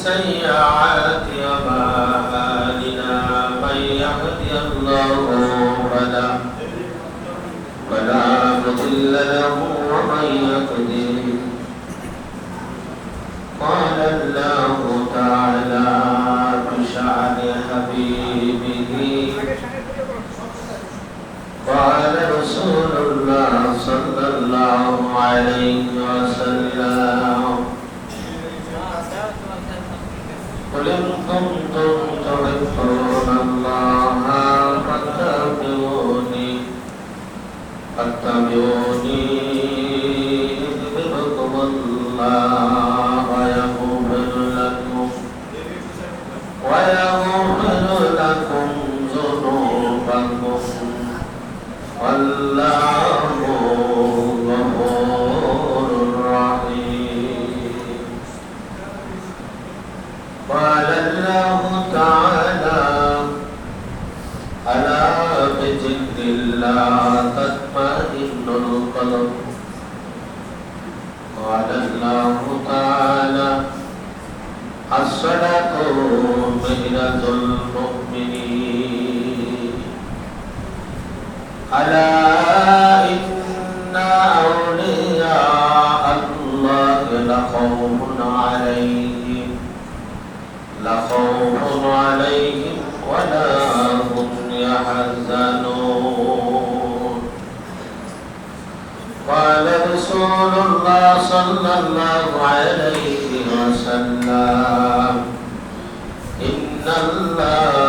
السيئات وما هادنا من يهدي الله فلا فلا مضل له ومن يضلل. قال الله تعالى بشعر حبيبه قال رسول الله صلى الله عليه الله صلى الله عليه وسلم. إن الله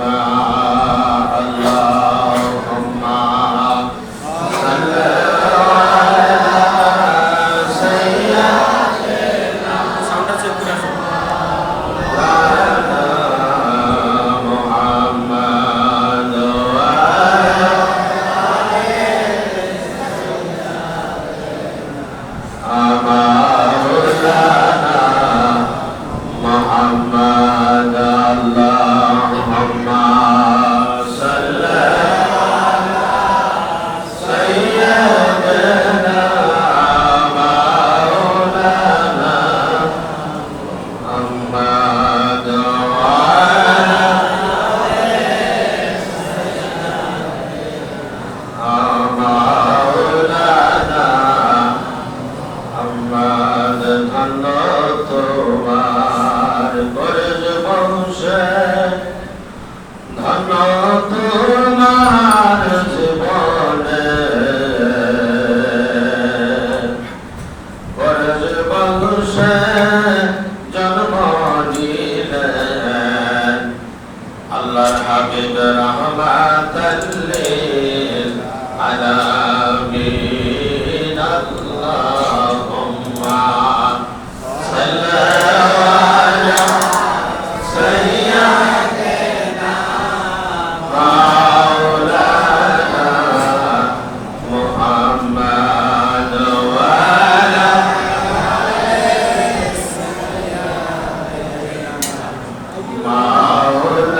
ما আল্লাহ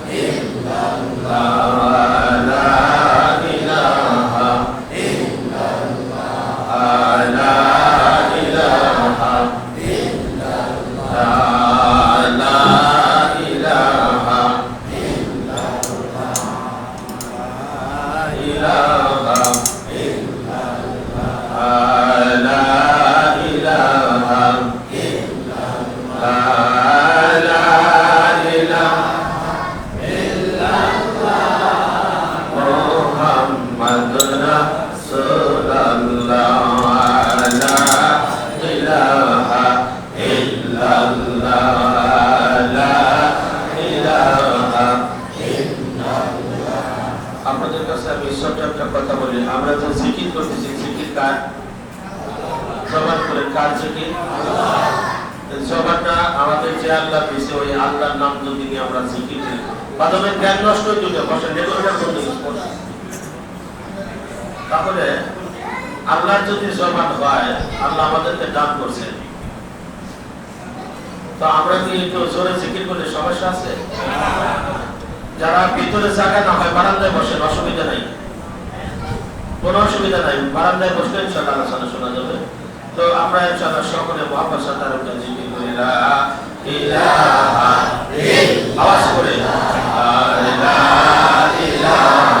কার? জবান করে আমাদের যে আল্লাহ দিয়েছে, ওই আল্লাহর নাম যদি আমরা জিকির করি। বাদমের জ্ঞান নষ্ট হয়ে যাবে, বসেন রেগুলেটার করতে তাহলে আল্লাহর যদি জবান হয়, আল্লাহ আমাদেরকে দান করছেন তো আমরা কি একটু জোরে জিকির করলে সমস্যা আছে? যারা ভিতরে জায়গা না হয়, বারান্দায় বসেন, অসুবিধা নাই। কোনো অসুবিধা নাই। বারান্দায় বসলে ইনশাআল্লাহ আলোচনা শোনা যাবে। তো আমরা ইনশাআল্লাহ সকলে সাথে রূপে জিকির করি। আওয়াজ করে। ইলাহা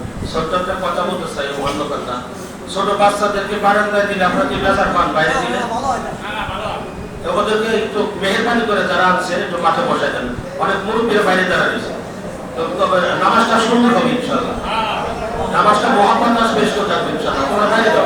ছোট্ট একটা কথা বলতে চাই অন্য কথা। ছোট বাচ্চাদেরকে বারান্দায় দিলে আপনার কি বেচার পান বাইরে দিলে ওদেরকে একটু মেহরবানি করে যারা আছে একটু মাঠে বসাই দেন। অনেক মুরব্বীরা বাইরে যারা রয়েছে। নামাজটা সুন্দর হবে ইনশাল্লাহ নামাজটা মহাপান নাস বেশ করতে হবে ইনশাল্লাহ তোমরা বাইরে যাও।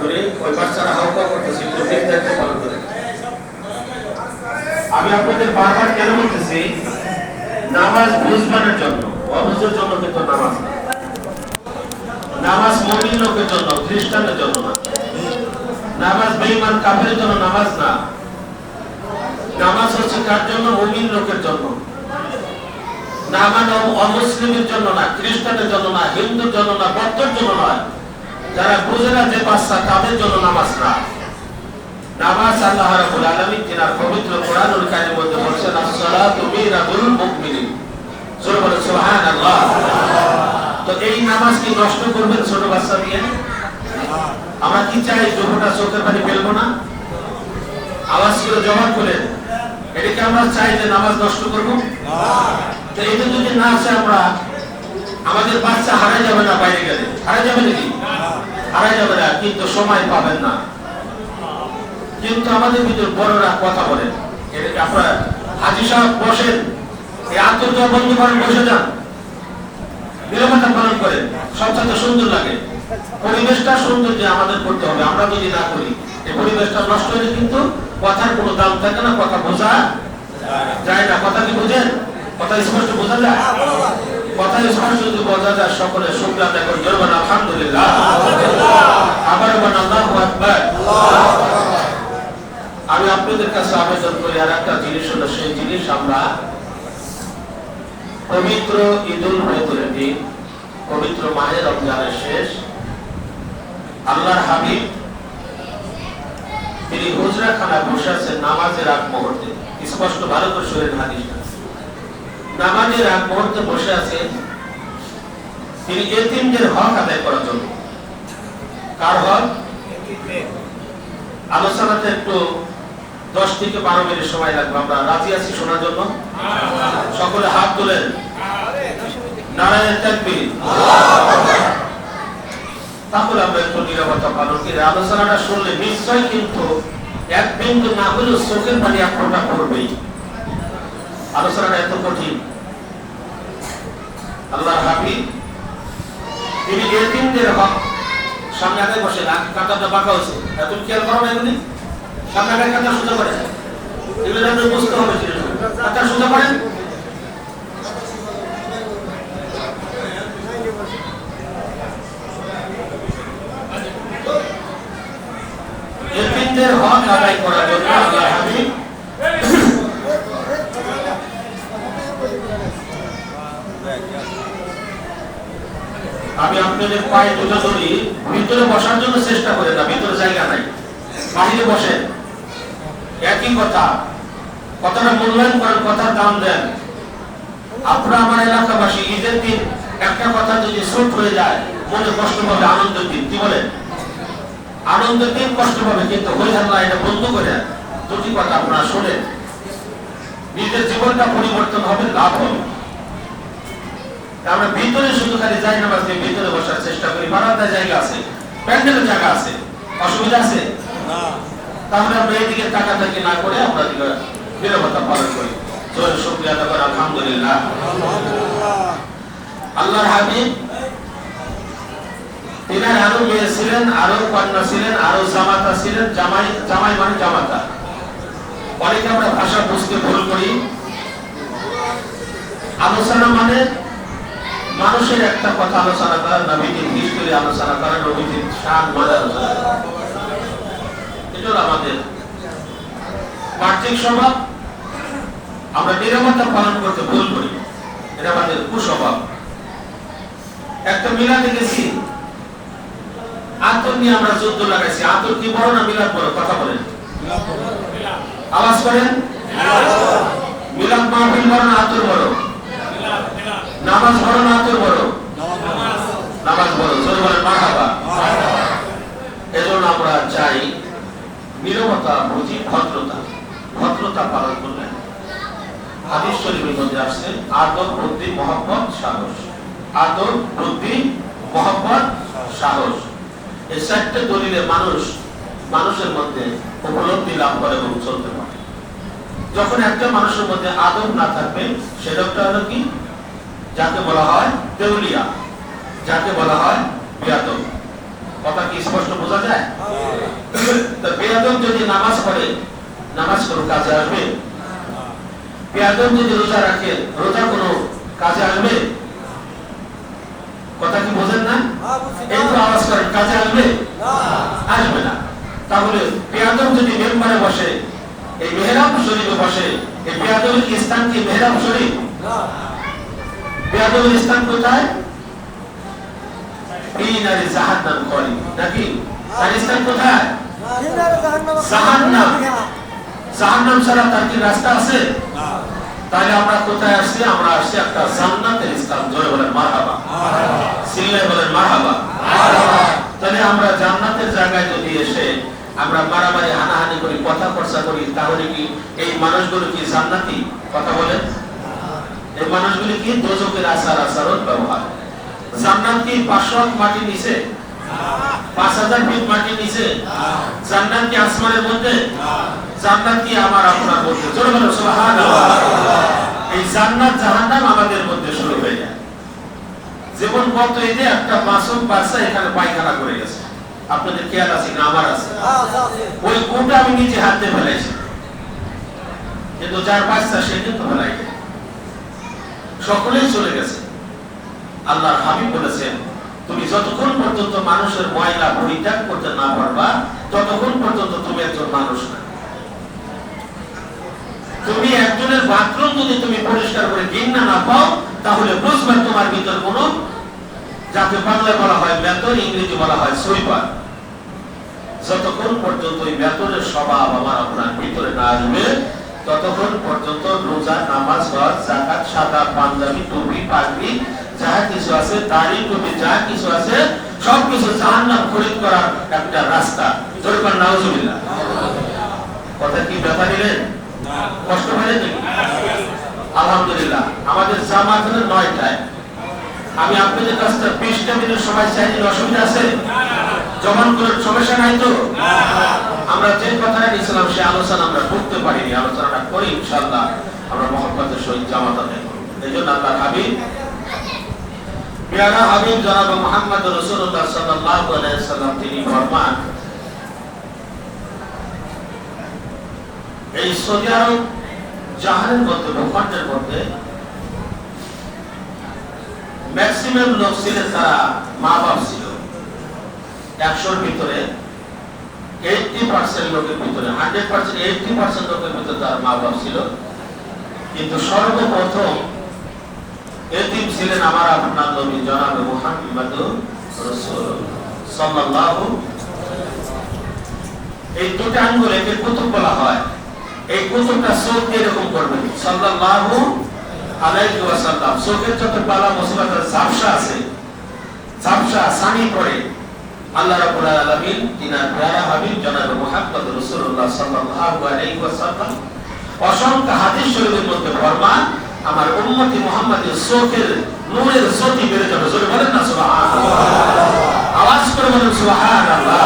করে, ওই বাচ্চারা হাউকা করতেছে দেখতে দেখতে পালন করে। আমি আপনাদের বারবার কেন বলতেছি, নামাজ বুঝবানের জন্য অবুঝের জন্য কিন্তু নামাজ নামাজ মমিন লোকের জন্য খ্রিস্টানের জন্য না। নামাজ বেঈমান কাফের জন্য নামাজ না। নামাজ হচ্ছে কার জন্য? মুমিন লোকের জন্য। নামাজ অমুসলিমের জন্য না খ্রিস্টানের জন্য না, হিন্দুর জন্য না, বৌদ্ধের জন্য নয়। যারা বুঝে না যে বাচ্চা তাদের জন্য নামাজ না। নামাজ আল্লাহ রাব্বুল আলামিন তিনার পবিত্র কোরআনুল কারীমের মধ্যে বলেছেন মুমিনিন। বলে সুবহানাল্লাহ। তো এই নামাজ কি নষ্ট করবেন ছোট বাচ্চা দিয়ে আমরা কি চাই চোখের পানি না? আওয়াজ করে এটাকে আমরা চাই যে নামাজ নষ্ট করব? তো এটা যদি না আছে আমরা, আমাদের বাচ্চা হারাই যাবে না বাইরে গেলে? হারাই যাবে নাকি? হারাই যাবে না কিন্তু সময় পাবেন না। কিন্তু আমাদের ভিতর বড়রা কথা বলেন। আপনারা হাজি সাহেব বসেন, এই বন্ধু করেন, বসে যান। পালন করেন সবচেয়ে সুন্দর লাগে। পরিবেশটা সুন্দর যে আমাদের করতে হবে, আমরা যদি না করি, এই পরিবেশটা নষ্ট হলে কিন্তু কথার কোনো দাম থাকে না, কথা বোঝা যায় না। কথা কি বোঝেন? কথা স্পষ্ট বোঝা যায়? আল্লাহু আমি আপনাদের কাছে আবেদন করি, আর একটা জিনিস হলো, সেই জিনিস আমরা পবিত্র ঈদুল দিন, পবিত্র রমজানের শেষ, আল্লাহর হাবিব, তিনি হুজরা খানা বসে আছেন নামাজের আগ মুহূর্তে। স্পষ্ট শরীর হাদিস। নামাজের বসে আছেন তিনি এতিমদের হক আদায় করার জন্য। কার হক? আলোচনাতে একটু দশ থেকে বারো মিনিট সময় লাগবে। আমরা রাজি আছি শোনার জন্য? সকলে হাত তোলেন। তাহলে আমরা একটু নিরাপত্তা পালন করি আলোচনাটা শুনলে নিশ্চয় কিন্তু এক বিন্দু না হলেও চোখের পানি এক পড়বেই। আলোচনাটা এত কঠিন। আল্লাহ হাবিব, তিনি এতিমদের হক সামনে আগে বসে কাঁটাটা বাঁকা হয়েছে। তুমি খেয়াল করো না এগুলি। সামনে আগে কাঁটা সোজা করে। এগুলো আপনি বুঝতে হবে করেন এতিমদের হক আদায় করার জন্য আল্লাহ হাবিব আমি আপনাদের পায়ে দুটো ধরি ভিতরে বসার জন্য চেষ্টা করেন না, ভিতরে জায়গা নাই। বাহিরে বসেন একই কথা? কথাটা মূল্যায়ন করেন, কথার দাম দেন। আপনারা আমার এলাকাবাসী, ঈদের দিন একটা কথা যদি শুট হয়ে যায়, মনে কষ্ট পাবে আনন্দের দিন। কি বলেন? আনন্দের দিন, কষ্ট পাবে, কিন্তু হয়ে হাল্লা এটা বন্ধ করে দুটি কথা আপনারা শোনেন। নিজের জীবনটা পরিবর্তন হবে, লাভ হবে। আমরা ভিতরে শুধু খালি যাই না বাসে ভিতরে বসার চেষ্টা করি বারান্দায় জায়গা আছে প্যান্ডেলের জায়গা আছে অসুবিধা আছে? না। তাহলে আমরা এদিকে টাকা থাকি না করে আমরা দিকে নিরবতা পালন করি। জোর শুক্রিয়া আদা করে আলহামদুলিল্লাহ। আল্লাহর হাবিব তিনার আরও মেয়ে ছিলেন আরও কন্যা ছিলেন আরও জামাতা ছিলেন জামাই জামাই মানে জামাতা। অনেকে আমরা ভাষা বুঝতে ভুল করি। আলোচনা মানে মানুষের একটা কথা আলোচনা করা নবীজির হিস্টোরি আলোচনা করা নবীজির শান মান আলোচনা করা এটা আমাদের বাহ্যিক স্বভাব। আমরা নিরাপত্তা পালন করতে ভুল করি। এটা আমাদের কুস্বভাব। একটা মিলাতে গেছি আতর নিয়ে আমরা যুদ্ধ লাগাইছি। আতর কি বড় না মিলাদ বড়? কথা বলেন। আওয়াজ করেন? মিলাদ মাহফিল বড় না আতর বড়? নামাজ বড় না আতর বড় নামাজ বড় জোরে বলেন, মারহাবা। এজন্য আমরা চাই নিরবতা, বুঝি, ভদ্রতা। ভদ্রতা পালন করলেন হাদিস শরীফের মধ্যে আসছে আদর বুদ্ধি মহব্বত সাহস। আদর বুদ্ধি মহব্বত সাহস। এই চারটে দলিলে মানুষ, মানুষের মধ্যে উপলব্ধি লাভ করে এবং চলতে পারে। যখন একটা মানুষের মধ্যে আদব না থাকবে, সে লোকটা হলো কি? যাকে বলা হয় দেউলিয়া যাকে বলা হয় বিয়াদব। কথা কি স্পষ্ট বোঝা যায়? তো বেয়াদব যদি নামাজ পড়ে, নামাজ কোনো কাজে আসবে? বেয়াদব যদি রোজা রাখে, রোজা কোনো কাজে আসবে? কথা কি বোঝেন না? এই তো আওয়াজ করেন, কাজে আসবে? আসবে না। তাহলে বেয়াদব যদি মেম্বারে বসে, এই মেহরাব শরীফে বসে, এই বেয়াদবের স্থান কি মেহরাব শরীফ? বেয়াদবের স্থান কোথায়? এই জাহান্নাম করি নাকি? তার স্থান কোথায়? জাহান্নাম। জাহান্নাম ছাড়া তার কি রাস্তা আছে? তাহলে আমরা কোথায় আসছি? আমরা আসছি একটা জান্নাতের স্থান জোরে বলেন মারহাবা। সিল্লাই বলেন মারহাবা। তাহলে আমরা জান্নাতের জায়গায় যদি এসে আমরা মারামারি হানাহানি করি কথা খরচা করি তাহলে কি এই মানুষগুলো কি জান্নাতি? কথা বলেন। এই মানুষগুলি কি দোজকের ব্যবহার? জান্নাত কি পাঁচশো মাটি পাঁচ হাজার ফিট মাটি জান্নাত কি আসমানের মধ্যে? জান্নাত কি আমার আপনার মধ্যে। জোরে বলো এই জান্নাত জাহান্নাম আমাদের মধ্যে শুরু হয়ে যায়। গত একটা মাসুম বাচ্চা এখানে পায়খানা করে গেছে। আপনাদের খেয়াল আছে না আমার আছে? ওই কোটা আমি নিজে হাতে ফেলাইছি। কিন্তু যার বাচ্চা, সে কিন্তু ফেলাই। সকলেই চলে গেছে। আল্লাহর হাবিব বলেছেন, তুমি যতক্ষণ পর্যন্ত মানুষের ময়লা পরিত্যাগ করতে না পারবা, ততক্ষণ পর্যন্ত তুমি একজন মানুষ না। তুমি একজনের বাথরুম যদি তুমি পরিষ্কার করে ঘৃণা না পাও, তাহলে বুঝবে তোমার ভিতর কোনো, যাকে বাংলায় বলা হয় বেতন, ইংরেজি বলা হয় সুইপার। যতক্ষণ পর্যন্ত ওই বেতনের স্বভাব আমার আপনার ভিতরে না আসবে ততক্ষণ পর্যন্ত রোজা, নামাজ, হজ জাকাত সাদা, পাঞ্জাবি, টুপি, পাগড়ি, যা কিছু আছে, দাড়ি, টুপি, যা কিছু আছে সব কিছু জাহান্নাম খরিদ করার একটা রাস্তা। জোরকার নাউজুবিল্লাহ। কথা কি ব্যথা নিলেন কষ্ট পেলেন আলহামদুলিল্লাহ। আমাদের জামাত হলো নয়টায়। আমি আপনাদের কাছ থেকে বিশটা মিনিট সময় চাই অসুবিধা আছে? জমান করার সমস্যা নাই তো? আমরা যে কথাটা নিয়েছিলাম, সে আলোচনা আমরা করতে পারিনি। আলোচনাটা করি, ইনশাআল্লাহ আমরা মোহাম্মদের সহিত জামাত আদায় করব। এই জন্য আল্লাহ হাবিব, পেয়ারা হাবিব জনাব মোহাম্মদ রসুল্লাহ আলাইহি সাল্লাম, তিনি ফরমান, এই সৌদি আরব জাহানের মধ্যে, ভূখণ্ডের মধ্যে ম্যাক্সিমাম লোক ছিলেন তারা মা বাপ ছিল। একশোর ভিতরে এইটটি পার্সেন্ট লোকের ভিতরে হান্ড্রেড পার্সেন্ট এইটটি পার্সেন্ট লোকের ভিতরে তার মা বাপ ছিল। কিন্তু সর্বপ্রথম এতিম ছিলেন আমার আপনার নবী জনাবে মুহাম্মদ সাল্লাল্লাহু এই দুটো আঙ্গুল একে কুতুব বলা হয়। এই কুতুবটা চোখ দিয়ে এরকম করবেন। সাল্লাল্লাহু আলাইহি ওয়াসাল্লাম। চোখের যত পালা মুসিবতের ঝাপসা আছে, ঝাপসা, সানি পড়ে। আল্লাহ রাব্বুল আলামিন তিনার প্যারা হাবিব, জনাব মুহাম্মদ রাসূলুল্লাহ সাল্লাল্লাহু আলাইহি ওয়াসাল্লাম অসংখ্য হাদিস শরীফের মধ্যে ফরমান আমার উম্মতি মুহাম্মাদের চোখের নূরের জ্যোতি বেড়ে যাবে। জোরে বলেন না, সুবহানাল্লাহ। আওয়াজ করে বলেন, সুবহানাল্লাহ।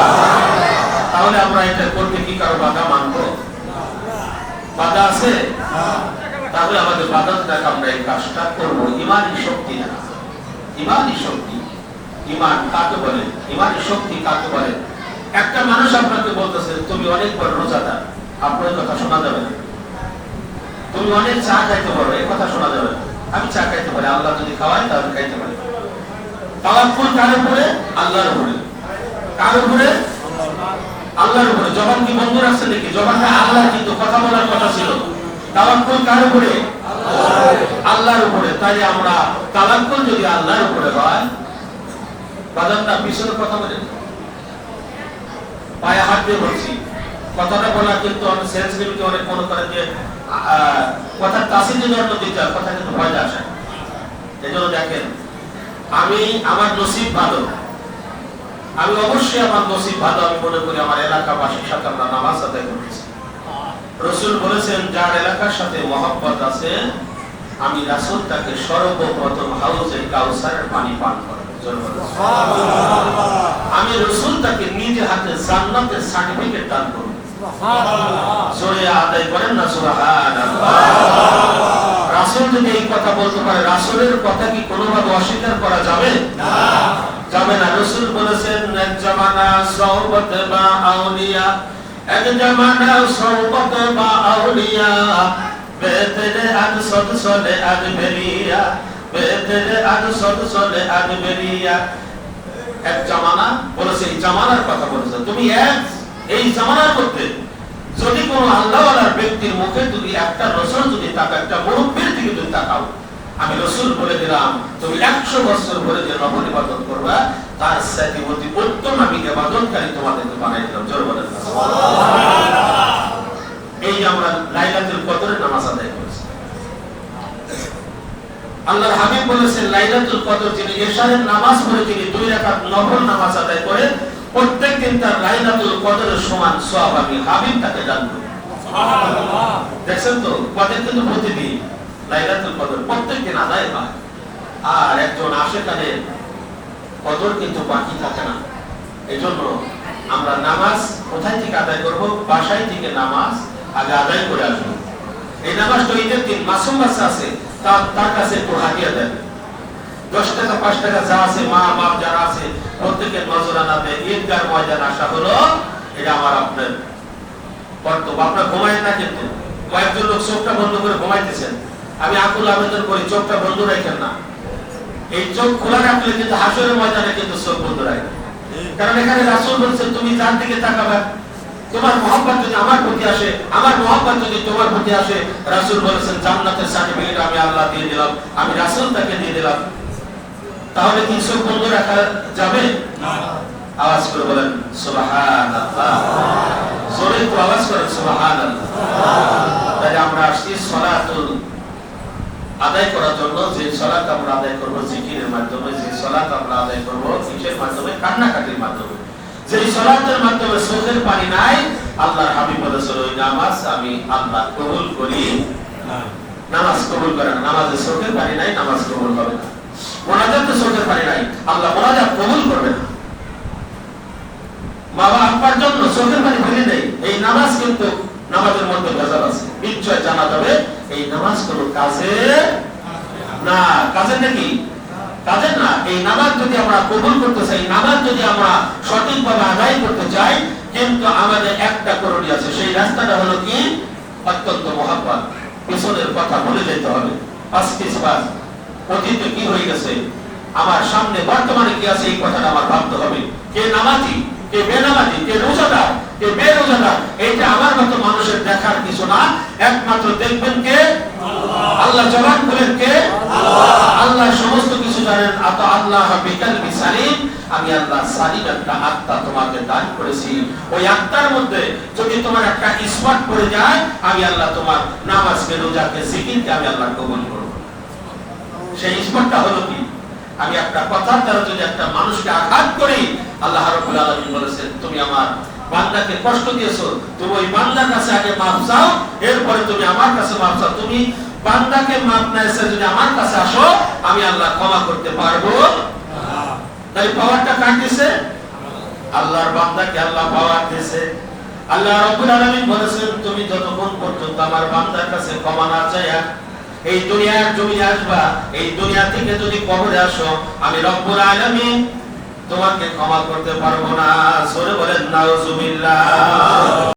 তাহলে আমরা এটা করতে কি কারও বাধা মানবো? বাধা আছে? তাহলে আমাদের বাধা দেখ আমরা এই কাজটা করব। ইমানি শক্তি না। ইমানি শক্তি। ইমান কাকে বলে? ইমানি শক্তি কাকে বলে? একটা মানুষ আপনাকে বলতেছে, তুমি অনেক বড় রোজাদার। আপনার কথা শোনা যাবে না। তুমি অনেক চা খাইতে পারো। এই কথা শোনা যাবে আমি চা খাইতে পারি। আল্লাহ যদি খাওয়ায়, তাহলে খাইতে পারি। তাওয়াক্কুল কার উপরে? আল্লাহর উপরে। কার উপরে? আল্লাহর উপরে। জবান কি বন্ধ রাখছে নাকি? জবানটা আল্লাহ কিন্তু কথা বলার কথা ছিল। তাওয়াক্কুল কার উপরে? আল্লাহর। উপরে। তাই আমরা তাওয়াক্কুল যদি আল্লাহর উপরে হয় বাজারটা পিছনে কথা বলে পায়ে হাত দিয়ে বলছি, কথাটা বলা কিন্তু অনেক অনেক মনে করে যে যদি অন্য দিতে হয়, কথা কিন্তু ভয় আসে এই জন্য দেখেন, আমি আমার নসিব ভালো। আমি অবশ্যই আমার নসিব ভালো, আমি মনে করি আমার এলাকাবাসীর সাথে আমরা নামাজ আদায় করেছি রসুল বলেছেন, যার এলাকার সাথে মহব্বত আছে, আমি রাসুল তাকে সর্বপ্রথম কাউসারের পানি পান বলেন। আমি রসুল তাকে নিজে হাতে জান্নাতের সার্টিফিকেট দান করব। জোরে আদায় করেন না সুবহানাল্লাহ। রাসূল যদি এই কথা বলতে পারে রাসূলের কথা কি কোনোভাবে অস্বীকার করা যাবে? যাবে না। রসুল বলেছেন জামানা সৌবত বা আউলিয়া এক জামানা সৌবত বা আউলিয়া বেতেরে আজ সদ সলে আজ বেরিয়া বেতেরে আজ সদ সলে আজ বেরিয়া। এক জামানা বলেছে এই জামানার কথা বলেছে। তুমি এক এই জামানার মধ্যে যদি কোনো আল্লাহওয়ালার ব্যক্তির মুখে যদি একটা রসুল যদি তাকে একটা মুরব্বীর দিকে যদি তাকাও আমি রসুল বলে দিলাম তুমি একশো বছর ধরে যে রহন ইবাদত করবা তার সাথে অতি উত্তম আমি ইবাদতকারী তোমাদেরকে বানাই দিলাম। জোর বলেন এই আমরা লাইলাতুল কদরের নামাজ আদায় আল্লাহর হাবিব বলেছেন লাইলাতুল কদর যিনি এশারের নামাজ পড়ে যিনি দুই রাকাত নফল নামাজ আদায় করে প্রত্যেক দিন তার লাইলাতুল কদরের সমান সওয়াব আমি হাবিব তাকে দান করি দেখছেন তো? কদের কিন্তু প্রতিদিন লাইলাতুল কদর প্রত্যেক দিন আদায় হয়। আর একজন আশেকানের কদর কিন্তু বাকি থাকে না। এজন্য আমরা নামাজ কোথায় থেকে আদায় করব? বাসায় থেকে নামাজ আগে আদায় করে আসব। এই নামাজটা ঈদের দিন মাসুম বাচ্চা আছে। আমি আকুল আবেদন করি, চোখটা বন্ধ রাখেন না। এই চোখ খোলা রাখলে কিন্তু হাসরের ময়দানে কিন্তু চোখ বন্ধ রাখে। কারণ এখানে রাসূল বলছেন, তুমি যার দিকে তাকাবে তোমার মোহাম্মত যদি আমার প্রতি আসে, আমার মোহাম্মত যদি তোমার প্রতি আসে, রাসূল বলেছেন, জান্নাতের সার্টিফিকেট আমি আল্লাহ দিয়ে দিলাম, আমি রাসূল তাকে দিয়ে দিলাম। তাহলে কি চোখ বন্ধ রাখা যাবে? আওয়াজ করে বলেন, সুবহানাল্লাহ। জোরে একটু আওয়াজ করেন, সুবহানাল্লাহ। তাই আমরা আসছি সলাতুল আদায় করার জন্য। যে সলাত আমরা আদায় করব জিকিরের মাধ্যমে, যে সলাত আমরা আদায় করব কিসের মাধ্যমে, কান্নাকাটির মাধ্যমে। যে সলাতের মাধ্যমে চোখের পানি নাই আল্লাহর হাবিব বলেছিল ওই নামাজ আমি আল্লাহ কবুল করি। নামাজ কবুল করে না। নামাজে চোখের পানি নাই নামাজ কবুল হবে না। মোনাজাতে চোখের পানি নাই। আল্লাহ মোনাজাত কবুল করবে না। বাবা আব্বার জন্য চোখের পানি ফেলে নেই। এই নামাজ কিন্তু নামাজের মধ্যে ভেজাল আছে। নিশ্চয় জানা যাবে এই নামাজ কোনো কাজে না কাজের নাকি? না, এই নামাজ যদি আমরা কবুল করতে চাই, নামাজ যদি আমরা সঠিকভাবে আদায় করতে চাই, কিন্তু আমাদের একটা আছে, সেই রাস্তাটা হলো কি? অত্যন্ত পিছনের কথা যেতে হবে। কি হয়ে গেছে? আমার সামনে বর্তমানে কি আছে এই কথাটা আমার ভাবতে হবে। কে নামাজি? বেনামাজি রোজাদার বেরোজাদার, এইটা আমার মতো মানুষের দেখার কিছু না। একমাত্র দেখবেন কে? আল্লাহ জবান কে? আল্লাহ সমস্ত কিছু জানেন। আত আল্লাহ বিকাল বিসালিম। আমি আল্লাহ সালিম একটা আত্মা তোমাকে দান করেছি। ওই আত্মার মধ্যে যদি তোমার একটা ইসমাত পড়ে যায়, আমি আল্লাহ তোমার নামাজকে, রোজাকে জিকিরকে আমি আল্লাহ কবুল করব। সেই ইসমাতটা হলো কি? আমি একটা কথার দ্বারা যদি একটা মানুষকে আঘাত করি, আল্লাহ রাব্বুল আলামিন বলেছেন, তুমি আমার বান্দাকে কষ্ট দিয়েছ, তুমি ওই বান্দার কাছে আগে মাফ চাও, এরপরে তুমি আমার কাছে মাফ চাও। তুমি বান্দাকে মাফ না এসে যদি আমার কাছে আসো, আমি আল্লাহ ক্ষমা করতে পারব। তাই পাওয়ারটা কার আল্লাহর বান্দাকে আল্লাহ পাওয়ার দিয়েছে আল্লাহ বলেছেন, তুমি যতক্ষণ পর্যন্ত আমার বান্দার কাছে ক্ষমা না চাইয়া এই দুনিয়ার জমি আসবা, এই দুনিয়া থেকে যদি কবরে আসো, আমি রব্বুল আলামিন তোমাকে ক্ষমা করতে পারব না। সরে বলেন, নাউজুবিল্লাহ।